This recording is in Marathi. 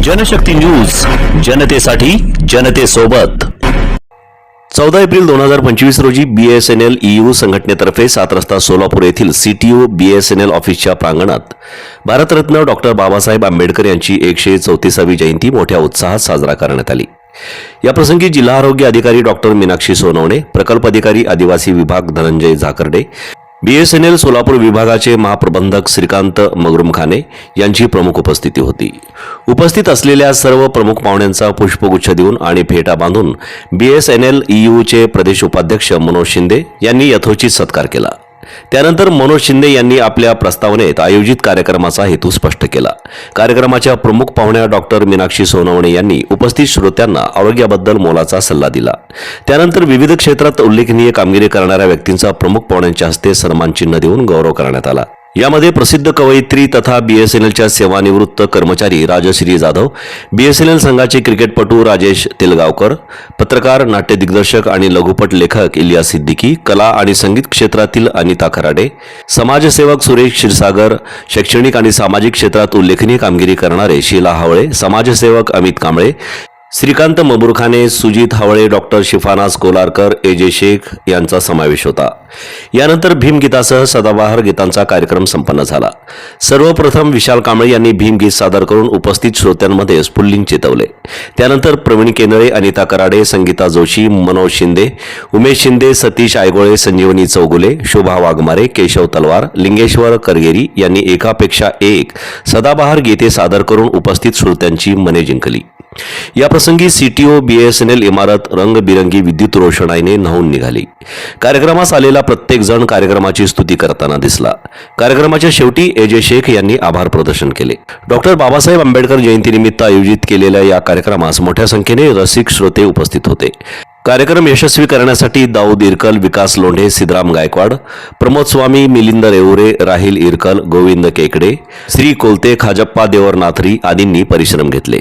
जनशक्ती न्यूज जनतेसाठी जनतेसोबत. चौदा एप्रिल दोन हजार पंचवीस रोजी बीएसएनएल ईयू संघटनेतर्फे सात रस्ता सोलापूर येथील सीटीओ बीएसएनएल ऑफिसच्या प्रांगणात भारतरत्न डॉक्टर बाबासाहेब आंबेडकर यांची एकशे चौतीसावी जयंती मोठ्या उत्साहात साजरा करण्यात आली. याप्रसंगी जिल्हा आरोग्य अधिकारी डॉक्टर मीनाक्षी सोनवणे प्रकल्प अधिकारी आदिवासी विभाग धनंजय झाकर्डे बीएसएनएल सोलापूर विभागाचे महाप्रबंधक श्रीकांत मगरुमखाने यांची प्रमुख उपस्थिती होती. उपस्थित असलेल्या सर्व प्रमुख पाहुण्यांचा पुष्पगुच्छ देऊन आणि फेटा बांधून बीएसएनएल ईयूचे प्रदेश उपाध्यक्ष मनोज शिंदे यांनी यथोचित सत्कार केला. त्यानंतर मनोज शिंदे यांनी आपल्या प्रस्तावनेत आयोजित कार्यक्रमाचा हेतू स्पष्ट केला. कार्यक्रमाच्या प्रमुख पाहुण्या डॉक्टर मीनाक्षी सोनवणे यांनी उपस्थित श्रोत्यांना आरोग्याबद्दल मोलाचा सल्ला दिला. त्यानंतर विविध क्षेत्रात उल्लेखनीय कामगिरी करणाऱ्या व्यक्तींचा प्रमुख पाहुण्यांच्या हस्ते सन्मान चिन्ह देऊन गौरव करण्यात आला. यामध्ये प्रसिद्ध कवयित्री तथा बीएसएनएलच्या सेवानिवृत्त कर्मचारी राजश्री जाधव बीएसएनएल संघाचे क्रिकेटपटू राजेश तेलगावकर पत्रकार नाट्य दिग्दर्शक आणि लघुपट लेखक इलिया सिद्दीकी कला आणि संगीत क्षेत्रातील अनिता खराडे समाजसेवक सुरेश क्षीरसागर शैक्षणिक आणि सामाजिक क्षेत्रात उल्लेखनीय कामगिरी करणारे शीला हावळे समाजसेवक Amit Kamble Shrikant Maburkhane Sujit Havale doctor Shifanas Kolarkar A J Shaikh यांचा समावेश होता. यानंतर भीमगीतासह सदाबहार गीतांचा कार्यक्रम संपन्न झाला. सर्वप्रथम विशाल कांबळे यांनी भीमगीत सादर करून उपस्थित श्रोत्यांमध्ये स्फुल्लिंग चेतवले. त्यानंतर प्रवीण केंदळे अनिता कराडे संगीता जोशी मनोज शिंदे उमेश शिंदे सतीश आयगोळे संजीवनी चौगुले शोभा वाघमारे केशव तलवार लिंगेश्वर करगेरी यांनी एकापेक्षा एक सदाबहार गीते सादर करून उपस्थित श्रोत्यांची मने जिंकली. याप्रसंगी सीटीओ बीएसएनएल इमारत रंगबिरंगी विद्युत रोषणाईने न्हावून निघाली. कार्यक्रमास आलेला प्रत्येक जण कार्यक्रमाची स्तुती करताना दिसला. कार्यक्रमाच्या शेवटी एजे शेख यांनी आभार प्रदर्शन केले. डॉक्टर बाबासाहेब आंबेडकर जयंतीनिमित्त आयोजित केलेल्या या कार्यक्रमास मोठ्या संख्येने रसिक श्रोते उपस्थित होते. कार्यक्रम यशस्वी करण्यासाठी दाऊद इरकल विकास लोंढे सिद्धराम गायकवाड प्रमोद स्वामी मिलिंद रेवरे राहिल इरकल गोविंद केकडे श्री कोलते खाजप्पा देवर नाथरी आदींनी परिश्रम घेतले.